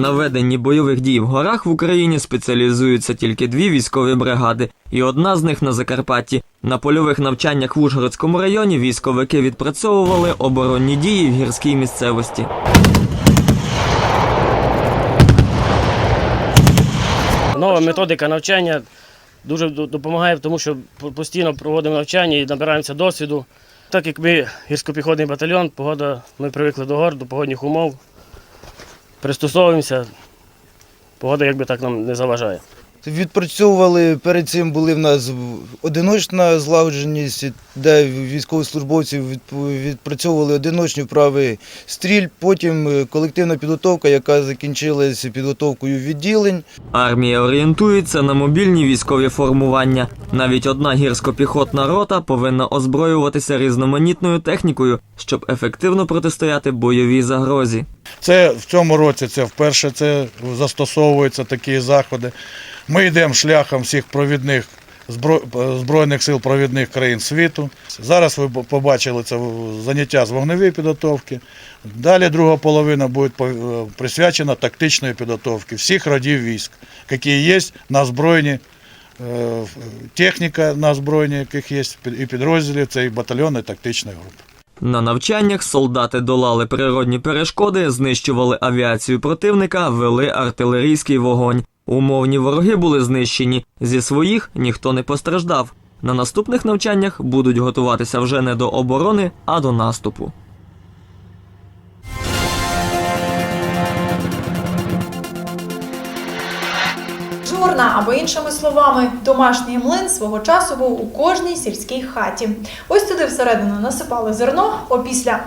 На веденні бойових дій в горах в Україні спеціалізуються тільки дві військові бригади, і одна з них на Закарпатті. На польових навчаннях в Ужгородському районі військовики відпрацьовували оборонні дії в гірській місцевості. Нова методика навчання дуже допомагає, тому що постійно проводимо навчання і набираємося досвіду. Так як ми гірськопіхотний батальйон, погода, ми привикли до гор, до погодних умов, пристосовуємося, погода якби так нам не заважає. Відпрацьовували перед цим були в нас одиночна злагодженість, де військовослужбовці відп- відпрацьовували одиночні вправи стріль. Потім е, колективна підготовка, яка закінчилась підготовкою відділень. Армія орієнтується на мобільні військові формування. Навіть одна гірсько-піхотна рота повинна озброюватися різноманітною технікою, щоб ефективно протистояти бойовій загрозі. Це в цьому році це вперше це застосовуються такі заходи. Ми йдемо шляхом всіх провідних збройних сил провідних країн світу. Зараз ви побачили це заняття з вогневої підготовки. Далі друга половина буде е, присвячена тактичної підготовки всіх родів військ, які є на озброєнні. е, Техніка на озброєнні, яких є і підрозділів, це і батальйони тактичної групи. На навчаннях солдати долали природні перешкоди, знищували авіацію противника, вели артилерійський вогонь. Умовні вороги були знищені. Зі своїх ніхто не постраждав. На наступних навчаннях будуть готуватися вже не до оборони, а до наступу. Журна, або іншими словами, домашній млин свого часу був у кожній сільській хаті. Ось туди всередину насипали зерно, опісля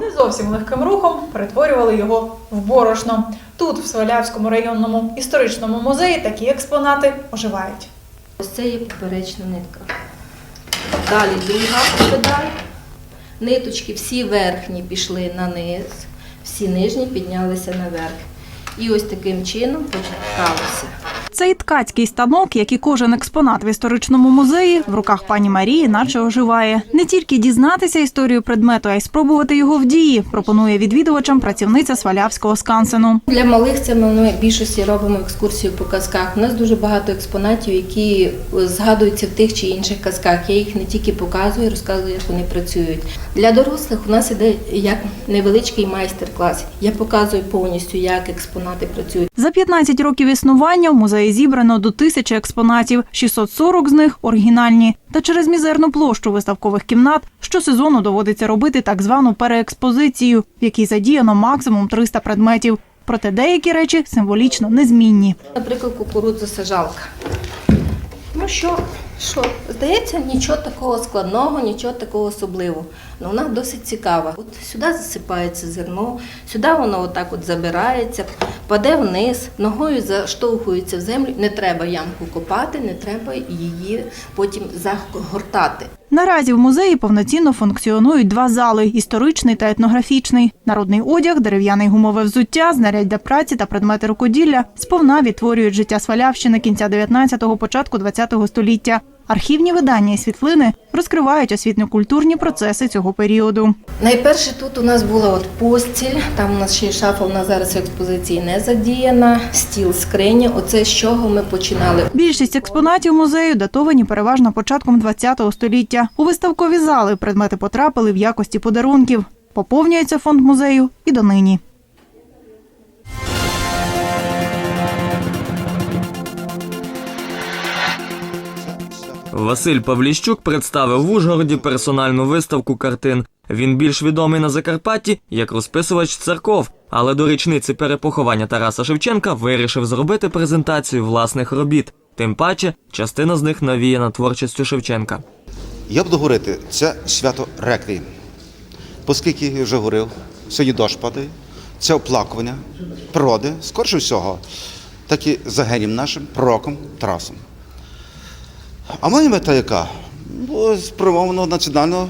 не зовсім легким рухом перетворювали його в борошно. Тут, в Свалявському районному історичному музеї, такі експонати оживають. Ось це є поперечна нитка. Далі друга педаль. Ниточки всі верхні пішли на низ, всі нижні піднялися наверх. І ось таким чином почекалося. Цей ткацький станок, як і кожен експонат в історичному музеї, в руках пані Марії, наче оживає. Не тільки дізнатися історію предмету, а й спробувати його в дії. Пропонує відвідувачам працівниця Свалявського скансену. Для малих це ми в більшості робимо екскурсію по казках. У нас дуже багато експонатів, які е, згадуються в тих чи інших казках. Я їх не тільки показую, розказую, як вони працюють. Для дорослих у нас іде як невеличкий майстер-клас. Я показую повністю, як експонати працюють. За 15 років існування в музеї зібрано до тисячі експонатів, 640 з них оригінальні. Та через мізерну площу виставкових кімнат щосезону доводиться робити так звану переекспозицію, в якій задіяно максимум 300 предметів. Проте деякі речі символічно незмінні. Наприклад, кукурудза сажалка. Ну що, що, здається, нічого такого складного, нічого такого особливого. але вона досить цікава. От сюди засипається зерно, сюди воно отак от забирається, паде вниз, ногою заштовхується в землю. Не треба ямку копати, не треба її потім загортати. Наразі в музеї повноцінно функціонують два зали історичний та етнографічний. Народний одяг, дерев'яне гумове взуття, знаряддя праці та предмети рукоділля сповна відтворюють життя Свалявщини кінця 19-го, початку 20-го століття. Архівні видання і світлини розкривають освітньо-культурні процеси цього періоду. Найперше тут у нас була от постіль, там у нас ще й шафа, вона зараз в експозиції не задіяна, стіл, скриня. Оце з чого ми починали. Більшість експонатів музею датовані переважно початком ХХ століття. У виставкові зали предмети потрапили в якості подарунків. Поповнюється фонд музею і донині. Василь Павліщук представив в Ужгороді персональну виставку картин. Він більш відомий на Закарпатті як розписувач церков, але до річниці перепоховання Тараса Шевченка вирішив зробити презентацію власних робіт. Тим паче, частина з них навіяна творчістю Шевченка. Я буду говорити, це свято реквієм. Оскільки я вже говорив, сьогодні дощ падає, це оплакування природи, скорше всього, так і за генієм нашим пророком Тарасом. А моя мета яка? Бо спрямовано національного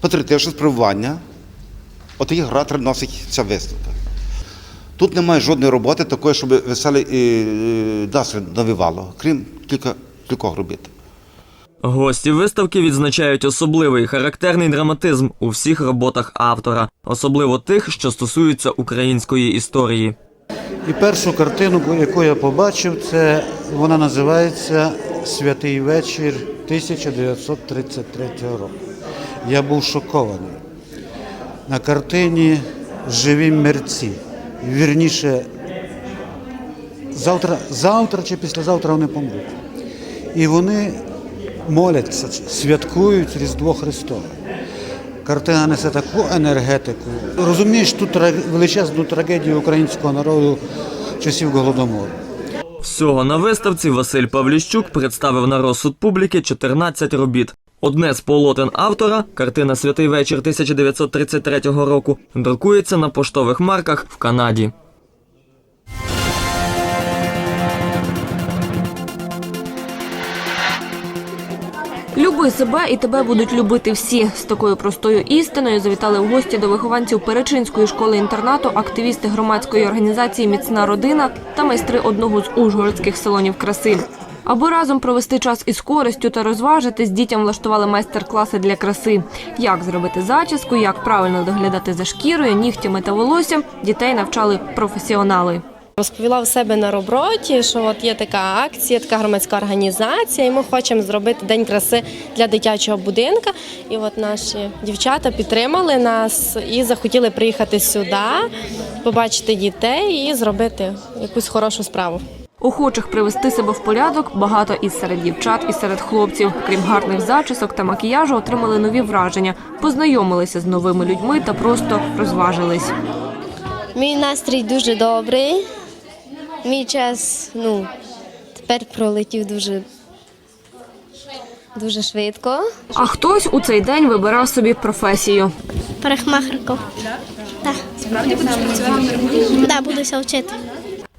патріотичного спрямування. От їх гра носить ця виставка. Тут немає жодної роботи такої, щоб веселий і настрій навівало, крім кілька, кількох робіт. Гості виставки відзначають особливий характерний драматизм у всіх роботах автора, особливо тих, що стосуються української історії. І першу картину, яку я побачив, це вона називається Святий вечір 1933 року. Я був шокований. На картині живі мерці. Вірніше, завтра, завтра чи післязавтра вони помруть. І вони моляться, святкують Різдво Христове. Картина несе таку енергетику. Розумієш ту величезну трагедію українського народу часів Голодомору. Всього на виставці Василь Павліщук представив на розсуд публіки 14 робіт. Одне з полотен автора, картина Святий вечір 1933 року, друкується на поштових марках в Канаді. Люби себе і тебе будуть любити всі. З такою простою істиною завітали в гості до вихованців Перечинської школи-інтернату активісти громадської організації Міцна родина та майстри одного з ужгородських салонів краси. Аби разом провести час із користю та розважитись, дітям влаштували майстер-класи для краси. Як зробити зачіску, як правильно доглядати за шкірою, нігтями та волоссям, дітей навчали професіонали. Розповіла в себе на роботі, що от є така акція, така громадська організація, і ми хочемо зробити день краси для дитячого будинку. І от наші дівчата підтримали нас і захотіли приїхати сюди, побачити дітей і зробити якусь хорошу справу. Охочих привести себе в порядок багато і серед дівчат, і серед хлопців. Крім гарних зачісок та макіяжу, отримали нові враження, познайомилися з новими людьми та просто розважились. Мій настрій дуже добрий. Мій час ну, тепер пролетів дуже, дуже швидко. А хтось у цей день вибирав собі професію. Парикмахерку. Так. Справді будеш працювати? Так, буду вчити.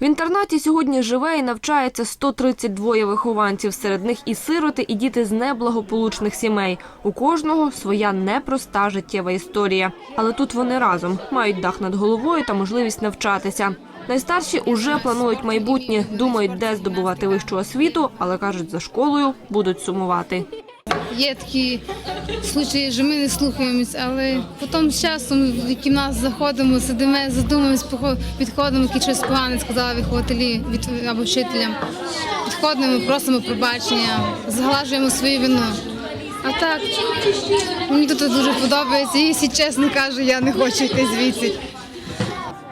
В інтернаті сьогодні живе і навчається 132 вихованців. Серед них і сироти, і діти з неблагополучних сімей. У кожного своя непроста життєва історія. Але тут вони разом мають дах над головою та можливість навчатися. Найстарші уже планують майбутнє, думають, де здобувати вищу освіту, але кажуть, за школою будуть сумувати. Є такі случаї, що ми не слухаємось, але потім з часом в кімнату заходимо, сидимо, задумуємось, підходимо, який щось погане сказали вихователі або вчителям. Підходимо, просимо пробачення, зглажуємо свою вину. А так, мені тут дуже подобається, і якщо чесно кажу, я не хочу йти звідси.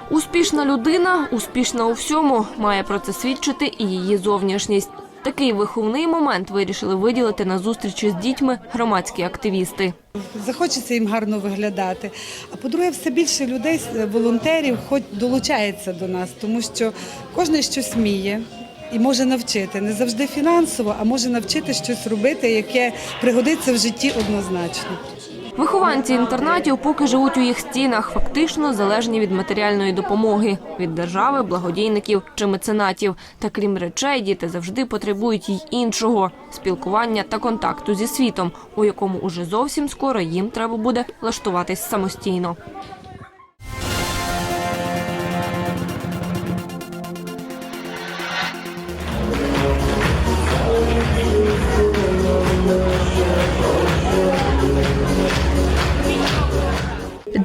Успішна людина, успішна у всьому, має про це свідчити і її зовнішність. Такий виховний момент вирішили виділити на зустрічі з дітьми громадські активісти. Захочеться їм гарно виглядати. А по-друге, все більше людей, е, волонтерів, хоч долучається до нас, тому що кожен щось вміє і може навчити. Не завжди фінансово, а може навчити щось робити, яке пригодиться в житті однозначно. Вихованці інтернатів поки живуть у їх стінах, фактично залежні від матеріальної допомоги від держави, благодійників чи меценатів. Та крім речей, діти завжди потребують й іншого спілкування та контакту зі світом, у якому уже зовсім скоро їм треба буде влаштуватись самостійно.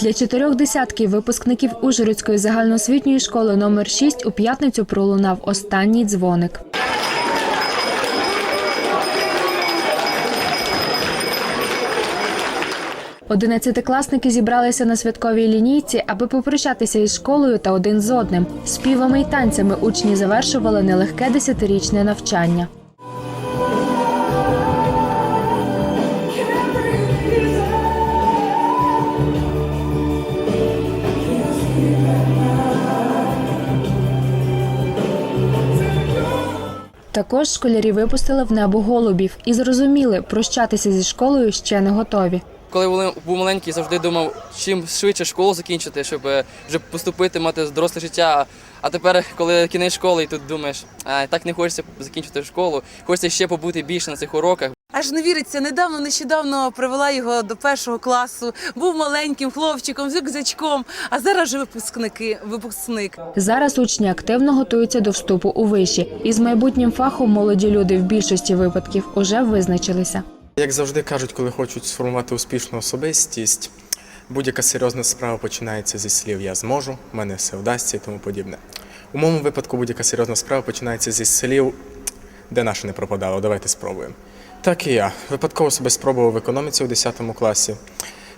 Для чотирьох десятків випускників Ужгородської загальноосвітньої школи номер 6 у п'ятницю пролунав останній дзвоник. Одинадцятикласники зібралися на святковій лінійці, аби попрощатися із школою та один з одним. Співами й танцями учні завершували нелегке десятирічне навчання. Також школярі випустили в небо голубів і зрозуміли, прощатися зі школою ще не готові. Коли був маленький, завжди думав, чим швидше школу закінчити, щоб е, вже поступити, мати доросле життя. А тепер, коли кінець школи, і тут думаєш, а так не хочеться закінчити школу, хочеться ще побути більше на цих уроках. Аж не віриться, недавно нещодавно привела його до першого класу. Був маленьким хлопчиком з рюкзачком, а зараз вже випускники, випускник. Зараз учні активно готуються до вступу у виші. Із майбутнім фахом молоді люди в більшості випадків уже визначилися. Як завжди кажуть, коли хочуть сформувати успішну особистість, будь-яка серйозна справа починається зі слів Я зможу, в мене все вдасться і тому подібне. У моєму випадку будь-яка серйозна справа починається зі слів, де наше не пропадало, давайте спробуємо. Так і я. Випадково себе спробував в економіці у 10 класі.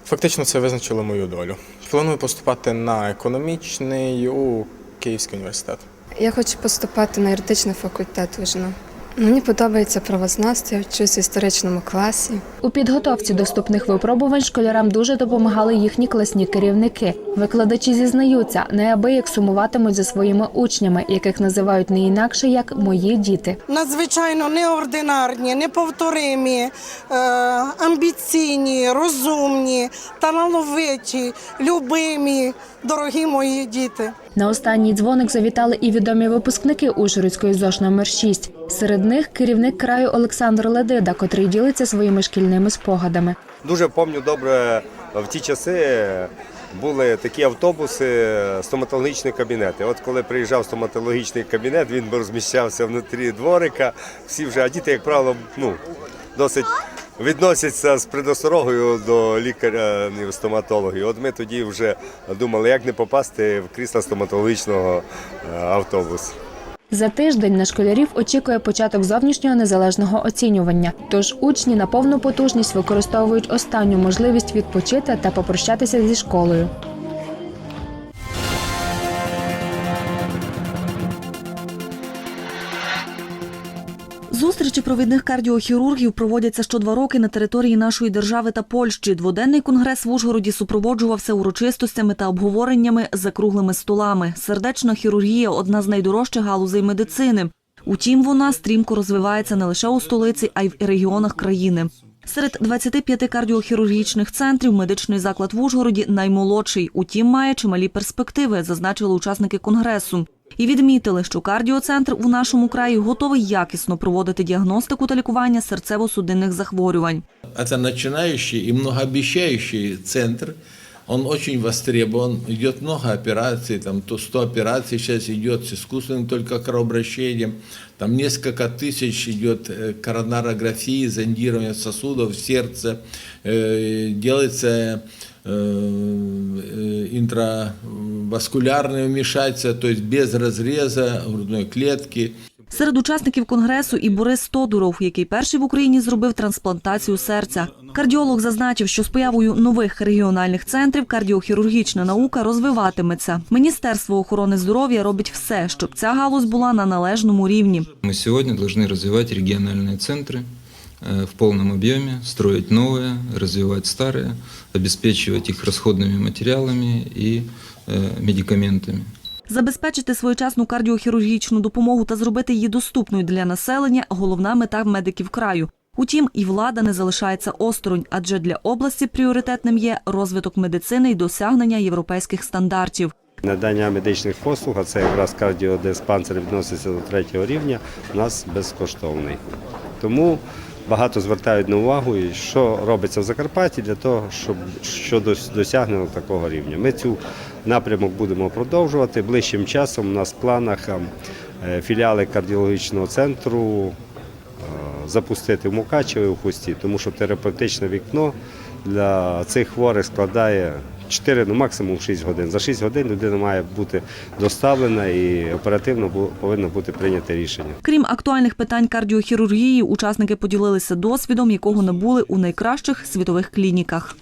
Фактично це визначило мою долю. Планую поступати на економічний у Київський університет. Я хочу поступати на юридичний факультет у ЖНУ. Мені подобається правознавство, я вчусь в історичному класі. У підготовці до вступних випробувань школярам дуже допомагали їхні класні керівники. Викладачі зізнаються, неабияк сумуватимуть за своїми учнями, яких називають не інакше як мої діти. надзвичайно неординарні, неповторимі, е, амбіційні, розумні, талановиті, любимі, дорогі мої діти. На останній дзвоник завітали і відомі випускники Ужгородської ЗОШ номер 6 Серед них керівник краю Олександр Ледида, котрий ділиться своїми шкільними спогадами. Дуже пам'ятаю добре в ті часи. Були такі автобуси, стоматологічні кабінети. От коли приїжджав стоматологічний кабінет, він розміщався внутрі дворика. Всі вже, а діти, як правило, ну, досить відносяться з предосторогою до лікаря стоматологів. От ми тоді вже думали, як не попасти в крісло стоматологічного автобуса. автобусу. За тиждень на школярів очікує початок зовнішнього незалежного оцінювання. Тож учні на повну потужність використовують останню можливість відпочити та попрощатися зі школою. Зустрічі провідних кардіохірургів проводяться що два роки на території нашої держави та Польщі. Дводенний конгрес в Ужгороді супроводжувався урочистостями та обговореннями за круглими столами. Сердечна хірургія одна з найдорожчих галузей медицини. Утім, вона стрімко розвивається не лише у столиці, а й в регіонах країни. Серед 25 кардіохірургічних центрів медичний заклад в Ужгороді наймолодший. Утім, має чималі перспективи, зазначили учасники конгресу. І відмітили, що кардіоцентр у нашому краї готовий якісно проводити діагностику та лікування серцево-судинних захворювань. Это начинающий и многообещающий центр. Он очень востребован. Идет много операций, там то 100 операций сейчас идет с искусственным только кровообращением. Там несколько тысяч идет э, коронарографии, зондирование сосудов, сердца. Э, Делается э, э, интраваскулярное вмешательство, то есть без разреза грудной клетки. Серед учасників конгресу і Борис Тодуров, який перший в Україні зробив трансплантацію серця. Кардіолог зазначив, що з появою нових регіональних центрів кардіохірургічна наука розвиватиметься. Міністерство охорони здоров'я робить все, щоб ця галузь була на належному рівні. Мы сегодня должны развивать региональные центры э, в полном объеме, строить новые, развивать старые, обеспечивать их расходными материалами и э, медикаментами. Забезпечити своєчасну кардіохірургічну допомогу та зробити її доступною для населення головна мета медиків краю. Утім, і влада не залишається осторонь, адже для області пріоритетним є розвиток медицини і досягнення європейських стандартів. Надання медичних послуг, а це якраз кардіодиспансер відноситься до третього рівня, у нас безкоштовний. Тому багато звертають на увагу, і що робиться в Закарпатті для того, щоб що досягнено такого рівня. Ми цю напрямок будемо продовжувати. Ближчим часом у нас в планах е, філіали кардіологічного центру е, запустити в Мукачеві в Хусті, тому що терапевтичне вікно для цих хворих складає 4, ну максимум 6 годин. За 6 годин людина має бути доставлена і оперативно повинно бути прийнято рішення. Крім актуальних питань кардіохірургії, учасники поділилися досвідом, якого набули у найкращих світових клініках.